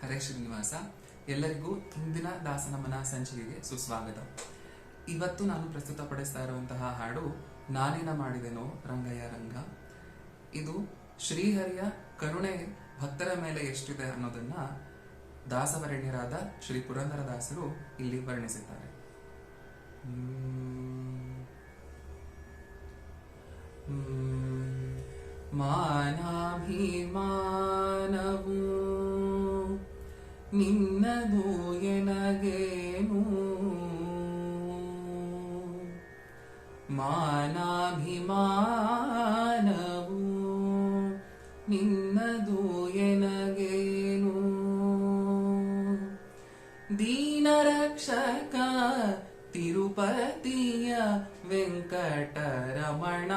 ಹರೇ ಶ್ರೀನಿವಾಸ ಎಲ್ಲರಿಗೂ ಇಂದಿನ ದಾಸನಮನ ಸಂಚಿಕೆಗೆ ಸುಸ್ವಾಗತ ಇವತ್ತು ನಾನು ಪ್ರಸ್ತುತಪಡಿಸ್ತಾ ಇರುವಂತಹ ಹಾಡು ನಾನೇನ ಮಾಡಿದೆನೋ ರಂಗಯ್ಯ ರಂಗ ಇದು ಶ್ರೀಹರಿಯ ಕರುಣೆ ಭಕ್ತರ ಮೇಲೆ ಎಷ್ಟಿದೆ ಅನ್ನೋದನ್ನ ದಾಸವರಣ್ಯರಾದ ಶ್ರೀ ಪುರಂದರದಾಸರು ಇಲ್ಲಿ ವರ್ಣಿಸಿದ್ದಾರೆ ಹ್ಮ್. ನಿನ್ನದು ಎನಗೇನು? ದೀನರಕ್ಷಕ ತಿರುಪತಿಯ ವೆಂಕಟರಮಣ.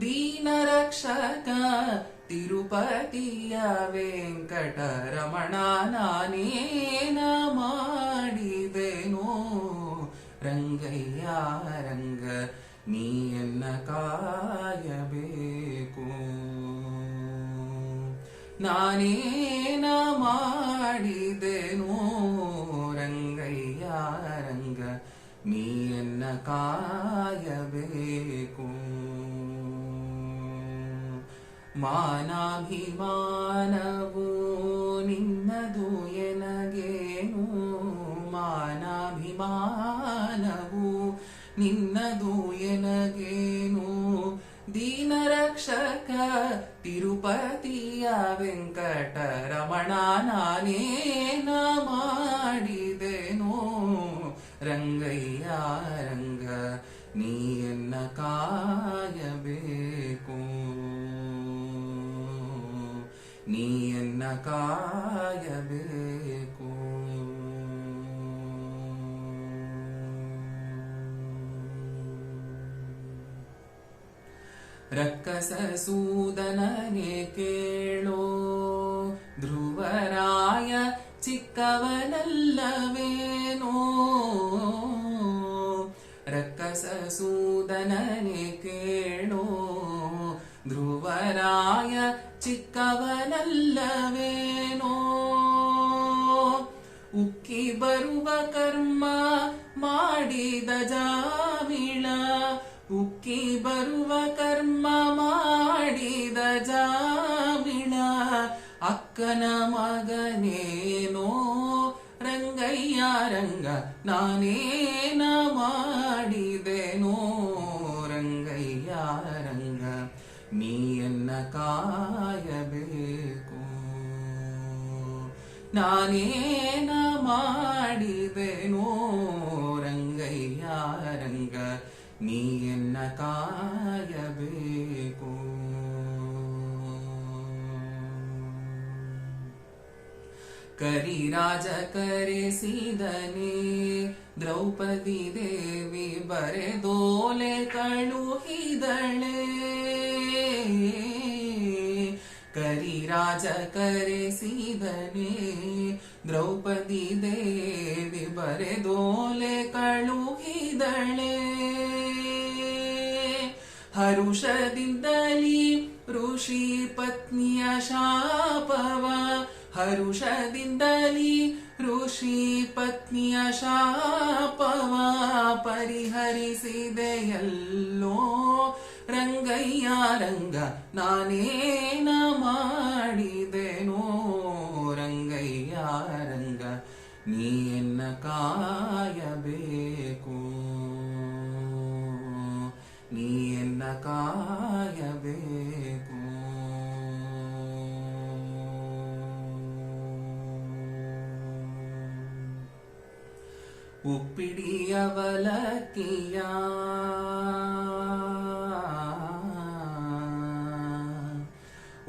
ದೀನರಕ್ಷಕ ತಿರುಪತಿಯ ವೆಂಕಟರಮಣ ನಾನೇನ ಮಾಡಿದೆನೋ? ರಂಗಯ್ಯ ರಂಗ ನೀಯನ್ನ ಕಾಯಬೇಕು ನಾನೇನ ಮಾಡಿದೆನೋ ರಂಗಯ್ಯ ರಂಗ ನೀಯನ್ನ ಕಾಯಬೇಕು ಮಾನಾಭಿಮಾನವು ನಿನ್ನದು ಎನಗೇನು? ದೀನರಕ್ಷಕ ತಿರುಪತಿಯ ವೆಂಕಟರಮಣ ನಾನೇನ ಮಾಡಿದೆನು ರಂಗಯ್ಯ ರಂಗ ನೀಯನ್ನ ಕಾಯಬೇಕು? ನೀಯನ್ನ ಕಾಯಬೇಕು? ರಕ್ಕಸ ಸೂದನನೆ ಕೇಳೋ ಧ್ರುವರಾಯ ಚಿಕ್ಕವನಲ್ಲವೇನೋ? ರಕ್ಕಸ ಸೂದನನೆ ಕೇಳೋ ಧ್ರುವರಾಯ ಚಿಕ್ಕವನಲ್ಲವೇನೋ? ಉಕ್ಕಿ ಬರುವ ಕರ್ಮ ಮಾಡಿದ ಜಾಮಿಳ ಉಕ್ಕಿ ಬರುವ ಕರ್ಮ ಮಾಡಿದ ಜಾಮಿಳ ಅಕ್ಕನ ಮಗನೇನೋ? ರಂಗಯ್ಯ, ರಂಗ, ನಾನೇನ ಮಾಡಿದೆನೋ? ರಂಗಯ್ಯ, ರಂಗ, ನೀಯನ್ನ ಕಾಯಬೇಕು. ನಾನೇನ ಮಾಡಿದೆನೋ? ರಂಗಯ್ಯ, ರಂಗ ನೀಯನ್ನ ಕಾಯಬೇಕು ಕರಿರಾಜ ಕರೆಸಿದನೆ ದ್ರೌಪದಿ ದೇವಿ ಬರೆದೋಲೆ ಕಳುಹಿದಳೆ ಕರಿರಾಜ ಕರೆಸಿದನೆ ದ್ರೌಪದಿ ದೇವಿ ಬರೆದೋಲೆ ಕಳುಹಿದಳೆ ಹರುಷದಿಂದಲಿ ಋಷಿ ಪತ್ನಿಯ ಶಾಪವ. ಹರುಷದಿಂದಲಿ ಋಷಿ ಪತ್ನಿಯ ಶಾಪವ. ಪರಿಹರಿಸಿದೆಯಲ್ಲೋ ರಂಗಯ್ಯ, ರಂಗ ನಾನೇನ ಮಾಡಿದೆನೋ. ರಂಗಯ್ಯ, ರಂಗ ನೀಯನ್ನ ಕಾಯಬೇಕು? ನೀಯನ್ನ ಕಾಯಬೇಕು. ಉಪ್ಪಿಡಿಯವಲಕ್ಕಿಯ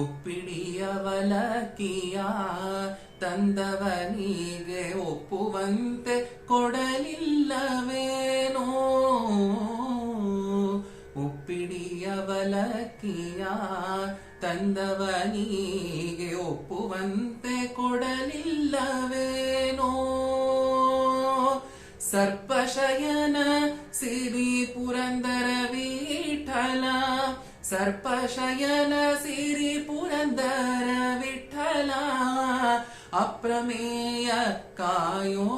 ಉಪ್ಪಿಡಿಯವಲಕ್ಕಿಯ ತಂದವನಿಗೆ ಒಪ್ಪುವಂತೆ ಕೊಡಲಿಲ್ಲವೇನೋ. ಉಪ್ಪಿಡಿಯವಲಕ್ಕಿಯ ತಂದವನಿಗೆ ಒಪ್ಪುವಂತೆ ಕೊಡಲಿಲ್ಲವೇನೋ? ಸರ್ಪಶಯನ ಸಿರಿ ಪುರಂದರ ವಿಠಲ ಸರ್ಪಶಯನ ಸಿರಿ ಪುರಂದರ ವಿಠಲ. ಅಪ್ರಮೇಯ ಕಾಯೋ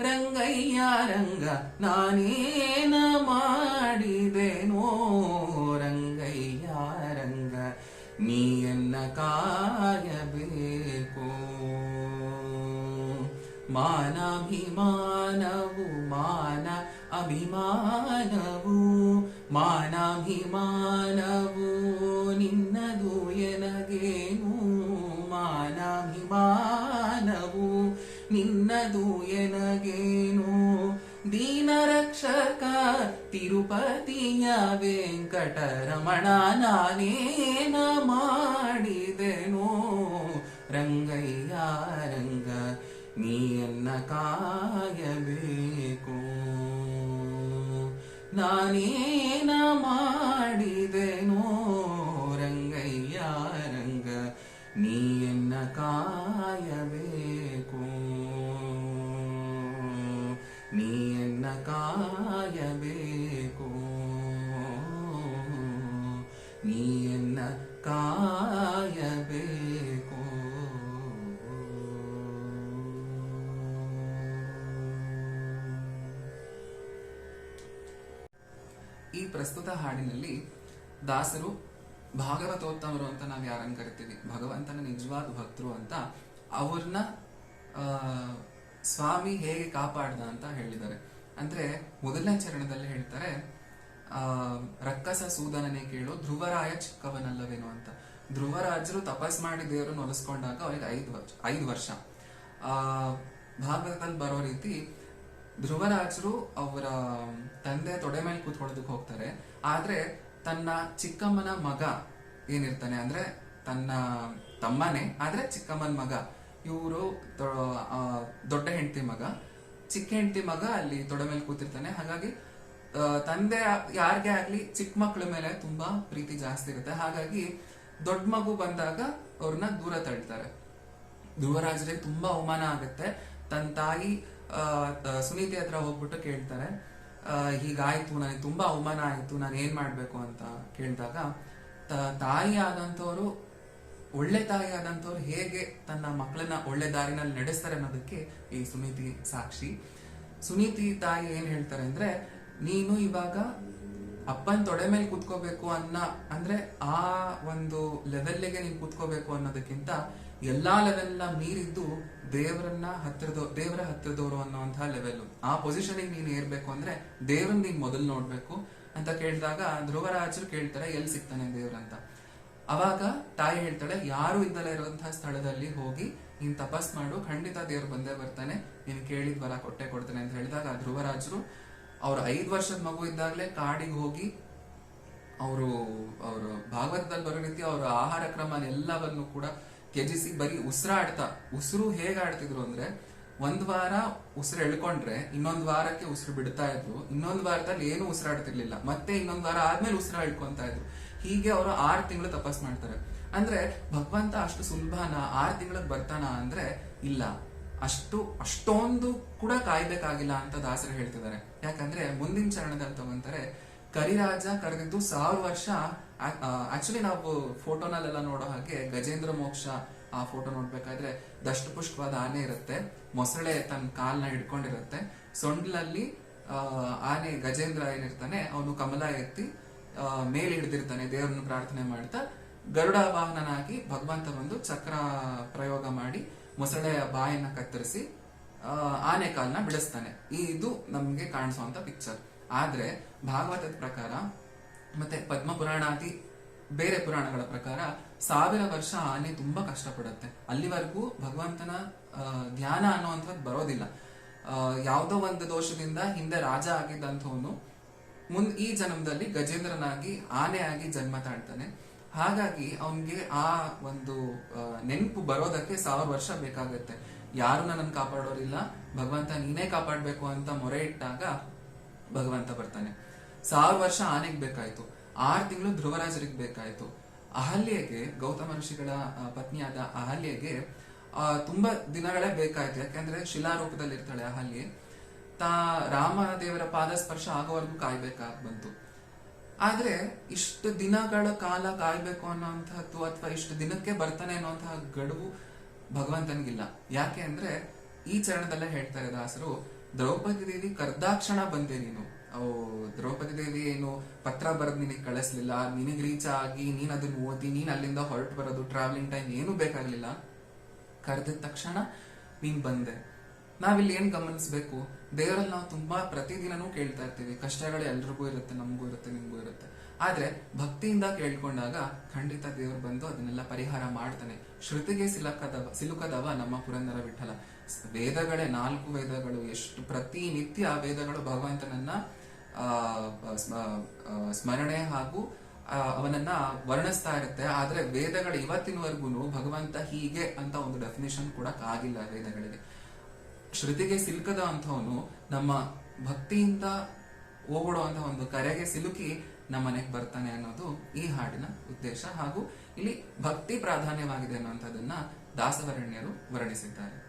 ರಂಗಯ್ಯ ರಂಗ ನಾನೇನ ಮಾಡಿದೆನೋ ರಂಗಯ್ಯ ರಂಗ ನೀಯನ್ನ ಕಾಯಬೇಕು ಮಾನಾಭಿಮಾನವು ಮಾನ ಅಭಿಮಾನವು ಮಾನಾಭಿಮಾನವು ಮಾನಾಭಿಮಾನವು ನಿನ್ನದು ಎನಗೇನು? ದೀನ ರಕ್ಷಕ ತಿರುಪತಿಯ ವೆಂಕಟರಮಣ ನಾನೇನ ಮಾಡಿದೆನು? ರಂಗಯ್ಯ, ರಂಗ, ನೀಯನ್ನ ಕಾಯಬೇಕು. ನಾನೇನ ಮಾಡಿದೆನೋ ಕಾಯಬೇಕು. ಈ ಪ್ರಸ್ತುತ ಹಾಡಿನಲ್ಲಿ ದಾಸರು ಭಾಗವತೋತ್ತಮರು ಅಂತ ನಾವು ಯಾರನ್ನು ಕರಿತೀವಿ? ಭಗವಂತನ ನಿಜವಾದ ಭಕ್ತರು ಅಂತ ಅವ್ರನ್ನ ಸ್ವಾಮಿ ಹೇಗೆ ಕಾಪಾಡ್ದ ಅಂತ ಹೇಳಿದ್ದಾರೆ. ಅಂದ್ರೆ ಮೊದಲನೇ ಚರಣದಲ್ಲಿ ಹೇಳ್ತಾರೆ ರಕ್ಕಸ ಸೂದನನೇ ಕೇಳು ಧ್ರುವರಾಯ ಚಿಕ್ಕವನಲ್ಲವೇನು ಅಂತ. ಧ್ರುವರಾಜರು ತಪಸ್ ಮಾಡಿ ದೇವರನ್ನು ಒಲಿಸ್ಕೊಂಡಾಗ ಅವ್ರಿಗೆ ಐದು ವರ್ಷ ಐದು ವರ್ಷ. ಆ ಭಾಗದಲ್ಲಿ ಬರೋ ರೀತಿ ಧ್ರುವರಾಜರು ಅವರ ತಂದೆ ತೊಡೆ ಮೇಲೆ ಕೂತ್ಕೊಳ್ಳೋದಕ್ಕೆ ಹೋಗ್ತಾರೆ. ಆದ್ರೆ ತನ್ನ ಚಿಕ್ಕಮ್ಮನ ಮಗ ಏನಿರ್ತಾನೆ ಅಂದ್ರೆ ತನ್ನ ತಮ್ಮನೇ, ಆದ್ರೆ ಚಿಕ್ಕಮ್ಮನ ಮಗ. ಇವರು ದೊಡ್ಡ ಹೆಂಡತಿ ಮಗ. ಚಿಕ್ಕ ಹೆಂಡತಿ ಮಗ ಅಲ್ಲಿ ತೊಡೆ ಮೇಲೆ ಕೂತಿರ್ತಾನೆ. ಹಾಗಾಗಿ ತಂದೆ ಯಾರಿಗೆ ಆಗ್ಲಿ ಚಿಕ್ಕ ಮಕ್ಕಳ ಮೇಲೆ ತುಂಬಾ ಪ್ರೀತಿ ಜಾಸ್ತಿ ಇರುತ್ತೆ. ಹಾಗಾಗಿ ದೊಡ್ಡ ಮಗು ಬಂದಾಗ ಅವ್ರನ್ನ ದೂರ ತಳ್ತಾರೆ. ಧ್ರುವರಾಜರಿಗೆ ತುಂಬಾ ಅವಮಾನ ಆಗುತ್ತೆ. ತನ್ನ ತಾಯಿ ಸುನೀತಿ ಹತ್ರ ಹೋಗ್ಬಿಟ್ಟು ಕೇಳ್ತಾರೆ. ಹೀಗಾಯ್ತು, ನನಗೆ ತುಂಬಾ ಅವಮಾನ ಆಯ್ತು, ನಾನು ಏನ್ ಮಾಡ್ಬೇಕು ಅಂತ ಕೇಳಿದಾಗ ತಾಯಿ ಆದಂತವ್ರು ಒಳ್ಳೆ ತಾಯಿ ಆದಂಥವ್ರು ಹೇಗೆ ತನ್ನ ಮಕ್ಕಳನ್ನ ಒಳ್ಳೆ ದಾರಿನಲ್ಲಿ ನಡೆಸ್ತಾರೆ ಅನ್ನೋದಕ್ಕೆ ಈ ಸುನೀತಿ ಸಾಕ್ಷಿ. ಸುನೀತಿ ತಾಯಿ ಏನ್ ಹೇಳ್ತಾರೆ ಅಂದ್ರೆ ನೀನು ಇವಾಗ ಅಪ್ಪನ್ ತೊಡೆ ಮೇಲೆ ಕೂತ್ಕೋಬೇಕು ಅನ್ನ, ಅಂದ್ರೆ ಆ ಒಂದು ಲೆವೆಲ್ಗೆ ನೀನ್ ಕೂತ್ಕೋಬೇಕು ಅನ್ನೋದಕ್ಕಿಂತ ಎಲ್ಲಾ ಲೆವೆಲ್ನ ಮೀರಿದ್ದು ದೇವರನ್ನ ಹತ್ತಿರದ, ದೇವರ ಹತ್ತಿರದವರು ಅನ್ನೋಂತಹ ಲೆವೆಲ್ ಆ ಪೊಸಿಷನ್ ನೀನ್ ಏರ್ಬೇಕು ಅಂದ್ರೆ ದೇವ್ರನ್ನ ನೀನ್ ಮೊದಲು ನೋಡ್ಬೇಕು ಅಂತ ಕೇಳಿದಾಗ ಧ್ರುವರಾಜರು ಕೇಳ್ತಾರೆ ಎಲ್ಲಿ ಸಿಗ್ತಾನೆ ದೇವ್ರಂತ ಅವಾಗ ತಾಯಿ ಹೇಳ್ತಾಳೆ, ಯಾರು ಇದ್ದಲ್ಲ ಇರುವಂತಹ ಸ್ಥಳದಲ್ಲಿ ಹೋಗಿ ನೀನ್ ತಪಸ್ ಮಾಡು, ಖಂಡಿತ ದೇವ್ರು ಬಂದೇ ಬರ್ತಾನೆ. ನೀನ್ ಕೇಳಿದ ಬಲ ಕೊಟ್ಟೆ ಕೊಡ್ತಾನೆ ಅಂತ ಹೇಳಿದಾಗ ಧ್ರುವರಾಜರು ಅವ್ರ ಐದು ವರ್ಷದ ಮಗು ಇದ್ದಾಗಲೇ ಕಾಡಿಗೆ ಹೋಗಿ ಅವರು ಅವರು ಭಾಗವತದಲ್ಲಿ ಬರೋ ರೀತಿ ಅವರ ಆಹಾರ ಕ್ರಮ ಎಲ್ಲವನ್ನು ಕೂಡ ತ್ಯಜಿಸಿ ಬರೀ ಉಸಿರಾಡ್ತಾ, ಉಸಿರು ಹೇಗೆ ಆಡ್ತಿದ್ರು ಅಂದ್ರೆ ಒಂದ್ ವಾರ ಉಸಿರು ಎಳ್ಕೊಂಡ್ರೆ ಇನ್ನೊಂದ್ ವಾರಕ್ಕೆ ಉಸಿರು ಬಿಡ್ತಾ ಇದ್ರು, ಇನ್ನೊಂದ್ ವಾರದಲ್ಲಿ ಏನು ಉಸಿರಾಡ್ತಿರ್ಲಿಲ್ಲ, ಮತ್ತೆ ಇನ್ನೊಂದ್ ವಾರ ಆದ್ಮೇಲೆ ಉಸಿರು ಎಳ್ಕೊಂತಾ ಇದ್ರು. ಹೀಗೆ ಅವರು ಆರ್ ತಿಂಗಳು ತಪಸ್ ಮಾಡ್ತಾರೆ. ಅಂದ್ರೆ ಭಗವಂತ ಅಷ್ಟು ಸುಲಭನ, ಆರ್ ತಿಂಗಳಿಗೆ ಬರ್ತಾನ ಅಂದ್ರೆ ಇಲ್ಲ. ಅಷ್ಟು, ಅಷ್ಟೊಂದು ಕೂಡ ಕಾಯ್ಬೇಕಾಗಿಲ್ಲ ಅಂತ ದಾಸರು ಹೇಳ್ತಿದ್ದಾರೆ. ಯಾಕಂದ್ರೆ ಮುಂದಿನ ಚರಣದಲ್ಲಿ ತಗೊಂತಾರೆ, ಕರಿರಾಜ ಕರೆದಿದ್ದು ಸಾವಿರ ವರ್ಷ ಆಕ್ಚುಲಿ ನಾವು ಫೋಟೋನಲ್ಲೆಲ್ಲ ನೋಡೋ ಹಾಗೆ ಗಜೇಂದ್ರ ಮೋಕ್ಷ ಆ ಫೋಟೋ ನೋಡ್ಬೇಕಾದ್ರೆ ದಷ್ಟಪುಷ್ಪವಾದ ಆನೆ ಇರುತ್ತೆ, ಮೊಸಳೆ ತನ್ನ ಕಾಲ್ನ ಹಿಡ್ಕೊಂಡಿರುತ್ತೆ, ಸೊಂಡ್ಲಲ್ಲಿ ಆನೆ ಗಜೇಂದ್ರ ಏನಿರ್ತಾನೆ, ಅವನು ಕಮಲ ಎತ್ತಿ ಮೇಲೆ ಹಿಡಿದಿರ್ತಾನೆ, ದೇವರನ್ನು ಪ್ರಾರ್ಥನೆ ಮಾಡ್ತಾ ಗರುಡ ವಾಹನನಾಗಿ ಭಗವಂತ ಬಂದು ಚಕ್ರ ಪ್ರಯೋಗ ಮಾಡಿ ಮೊಸಳೆಯ ಬಾಯನ್ನ ಕತ್ತರಿಸಿ ಆನೆ ಕಾಲನ್ನ ಬಿಡಿಸ್ತಾನೆ. ಇದು ನಮ್ಗೆ ಕಾಣಿಸುವಂತ ಪಿಕ್ಚರ್ ಆದ್ರೆ ಭಾಗವತದ ಪ್ರಕಾರ ಮತ್ತೆ ಪದ್ಮ ಪುರಾಣಾದಿ ಬೇರೆ ಪುರಾಣಗಳ ಪ್ರಕಾರ ಸಾವಿರ ವರ್ಷ ಆನೆ ತುಂಬಾ ಕಷ್ಟಪಡುತ್ತೆ. ಅಲ್ಲಿವರೆಗೂ ಭಗವಂತನ ಧ್ಯಾನ ಅನ್ನುವಂಥದ್ದು ಬರೋದಿಲ್ಲ. ಯಾವುದೋ ಯಾವ್ದೋ ಒಂದು ದೋಷದಿಂದ ಹಿಂದೆ ರಾಜ ಆಗಿದ್ದಂಥವನು ಮುಂದ್ ಈ ಜನ್ಮದಲ್ಲಿ ಗಜೇಂದ್ರನಾಗಿ ಆನೆ ಆಗಿ ಜನ್ಮ ತಾಳ್ತಾನೆ. ಹಾಗಾಗಿ ಅವನಿಗೆ ಆ ಒಂದು ನೆನಪು ಬರೋದಕ್ಕೆ ಸಾವಿರ ವರ್ಷ ಬೇಕಾಗುತ್ತೆ. ಯಾರು ನನ್ನನ್ನು ಕಾಪಾಡೋರಿಲ್ಲ. ಭಗವಂತ ನೀನೇ ಕಾಪಾಡ್ಬೇಕು ಅಂತ ಮೊರೆ ಇಟ್ಟಾಗ ಭಗವಂತ ಬರ್ತಾನೆ. ಸಾವಿರ ವರ್ಷ ಆನೆಗೆ ಬೇಕಾಯ್ತು. ಆರು ತಿಂಗಳು ಧ್ರುವರಾಜರಿಗೆ ಬೇಕಾಯ್ತು. ಅಹಲ್ಯೆಗೆ, ಗೌತಮ ಋಷಿಗಳ ಪತ್ನಿಯಾದ ಅಹಲ್ಯೆಗೆ ತುಂಬಾ ದಿನಗಳೇ ಬೇಕಾಯ್ತು. ಯಾಕೆಂದ್ರೆ ಶಿಲಾರೂಪದಲ್ಲಿ ಇರ್ತಾಳೆ ಅಹಲ್ಯೆ. ತಾ, ರಾಮದೇವರ ಪಾದ ಸ್ಪರ್ಶ ಆಗೋವರೆಗೂ ಕಾಯ್ಬೇಕಾಗ್ ಬಂತು. ಆದ್ರೆ ಇಷ್ಟು ದಿನಗಳ ಕಾಲ ಕಾಯ್ಬೇಕು ಅನ್ನೋಂಥದ್ದು ಅಥವಾ ಇಷ್ಟು ದಿನಕ್ಕೆ ಬರ್ತಾನೆ ಅನ್ನೋಂತಹ ಗಡುವು ಭಗವಂತನಿಗಿಲ್ಲ. ಯಾಕೆ ಅಂದ್ರೆ ಈ ಚರಣದಲ್ಲೇ ಹೇಳ್ತಾರೆ ದಾಸರು, ದ್ರೌಪದಿ ದೇವಿ ಕರ್ದಾಕ್ಷಣ ಬಂದೆ ನೀನು. ಅವು ದ್ರೌಪದಿ ದೇವಿ ಏನು ಪತ್ರ ಬರೆದು ನಿನಗೆ ಕಳಿಸ್ಲಿಲ್ಲ, ನಿನಗೆ ರೀಚ್ ಆಗಿ ನೀನ್ ಅದನ್ನ ಓದಿ, ನೀನ್ ಅಲ್ಲಿಂದ ಹೊರಟು ಬರೋದು ಟ್ರಾವೆಲಿಂಗ್ ಟೈಮ್ ಏನು ಬೇಕಾಗ್ಲಿಲ್ಲ. ಕರೆದಿದ ತಕ್ಷಣ ನೀನ್ ಬಂದೆ. ನಾವಿಲ್ಲಿ ಏನ್ ಗಮನಿಸ್ಬೇಕು? ದೇವರಲ್ಲಿ ನಾವು ತುಂಬಾ ಪ್ರತಿದಿನನೂ ಕೇಳ್ತಾ ಇರ್ತೀವಿ. ಕಷ್ಟಗಳು ಎಲ್ರಿಗೂ ಇರುತ್ತೆ, ನಮಗೂ ಇರುತ್ತೆ, ನಿಮ್ಗೂ ಇರುತ್ತೆ. ಆದ್ರೆ ಭಕ್ತಿಯಿಂದ ಕೇಳ್ಕೊಂಡಾಗ ಖಂಡಿತ ದೇವರು ಬಂದು ಅದನ್ನೆಲ್ಲ ಪರಿಹಾರ ಮಾಡ್ತಾನೆ. ಶ್ರುತಿಗೆ ಸಿಲುಕದವ ಸಿಲುಕದವ ನಮ್ಮ ಪುರಂದರ ವಿಠಲ. ವೇದಗಳೇ, ನಾಲ್ಕು ವೇದಗಳು, ಎಷ್ಟು ಪ್ರತಿನಿತ್ಯ ಆ ವೇದಗಳು ಭಗವಂತನನ್ನ ಸ್ಮರಣೆ ಹಾಗೂ ಅವನನ್ನ ವರ್ಣಿಸ್ತಾ ಇರುತ್ತೆ. ಆದ್ರೆ ವೇದಗಳು ಇವತ್ತಿನವರೆಗೂ ಭಗವಂತ ಹೀಗೆ ಅಂತ ಒಂದು ಡೆಫಿನೇಷನ್ ಕೂಡ ಆಗಿಲ್ಲ ವೇದಗಳಿಗೆ. ಶ್ರುತಿಗೆ ಸಿಲುಕದ ಅಂಥವನು ನಮ್ಮ ಭಕ್ತಿಯಿಂದ ಹೋಗ್ಬಿಡುವಂತಹ ಒಂದು ಕರೆಗೆ ಸಿಲುಕಿ ನಮ್ಮನೆಗೆ ಬರ್ತಾನೆ ಅನ್ನೋದು ಈ ಹಾಡಿನ ಉದ್ದೇಶ. ಹಾಗೂ ಇಲ್ಲಿ ಭಕ್ತಿ ಪ್ರಾಧಾನ್ಯವಾಗಿದೆ ಅನ್ನುವಂಥದ್ದನ್ನ ದಾಸವರಣ್ಯರು ವರ್ಣಿಸಿದ್ದಾರೆ.